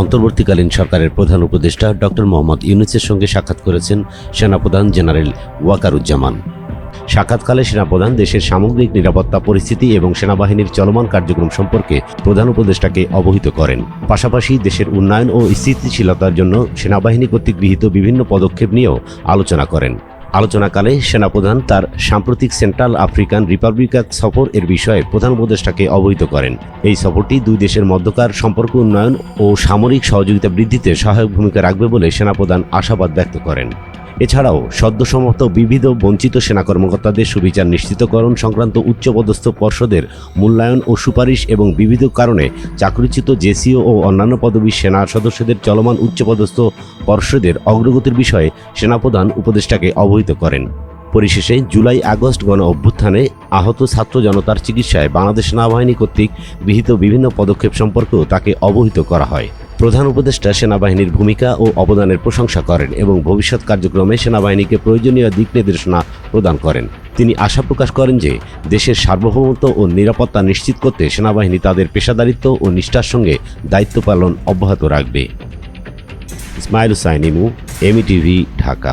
অন্তর্বর্তীকালীন সরকারের প্রধান উপদেষ্টা ডক্টর মোহাম্মদ ইউনুসের সঙ্গে সাক্ষাৎ করেছেন সেনাপ্রধান জেনারেল ওয়াকারুজ্জামান। সাক্ষাৎকালে সেনাপ্রধান দেশের সামগ্রিক নিরাপত্তা পরিস্থিতি এবং সেনাবাহিনীর চলমান কার্যক্রম সম্পর্কে প্রধান উপদেষ্টাকে অবহিত করেন। পাশাপাশি দেশের উন্নয়ন ও স্থিতিশীলতার জন্য সেনাবাহিনী কর্তৃক গৃহীত বিভিন্ন পদক্ষেপ নিয়েও আলোচনা করেন। আলোচনাকালে সেনাপ্রধান তার সাম্প্রতিক সেন্ট্রাল আফ্রিকান রিপাবলিকান সফর এর বিষয়ে প্রধান উপদেষ্টাকে অবহিত করেন। এই সফরটি দুই দেশের মধ্যকার সম্পর্ক উন্নয়ন ও সামরিক সহযোগিতা বৃদ্ধিতে সহায়ক ভূমিকা রাখবে বলে সেনাপ্রধান আশাবাদ ব্যক্ত করেন। এছাড়াও সদ্যসমাপ্ত বিবিধ বঞ্চিত সেনা কর্মকর্তাদের সুবিচার নিশ্চিতকরণ সংক্রান্ত উচ্চপদস্থ পর্ষদের মূল্যায়ন ও সুপারিশ এবং বিবিধ কারণে চাকরিচ্যুত জেসিও ও অন্যান্য পদবী সেনা সদস্যদের চলমান উচ্চপদস্থ পর্ষদের অগ্রগতির বিষয়ে সেনাপ্রধান উপদেষ্টাকে অবহিত করেন। পরিশেষে জুলাই আগস্ট গণ অভ্যুত্থানে আহত ছাত্র জনতার চিকিৎসায় বাংলাদেশ সেনাবাহিনী কর্তৃক বিহিত বিভিন্ন পদক্ষেপ সম্পর্কেও তাকে অবহিত করা হয়। প্রধান উপদেষ্টা সেনাবাহিনীর ভূমিকা ও অবদানের প্রশংসা করেন এবং ভবিষ্যৎ কার্যক্রমে সেনাবাহিনীকে প্রয়োজনীয় দিক নির্দেশনা প্রদান করেন। তিনি আশা প্রকাশ করেন যে দেশের সার্বভৌমত্ব ও নিরাপত্তা নিশ্চিত করতে সেনাবাহিনী তাদের পেশাদারিত্ব ও নিষ্ঠার সঙ্গে দায়িত্ব পালন অব্যাহত রাখবে। ইসমাইল হুসাইন ইমু এমি টিভি ঢাকা।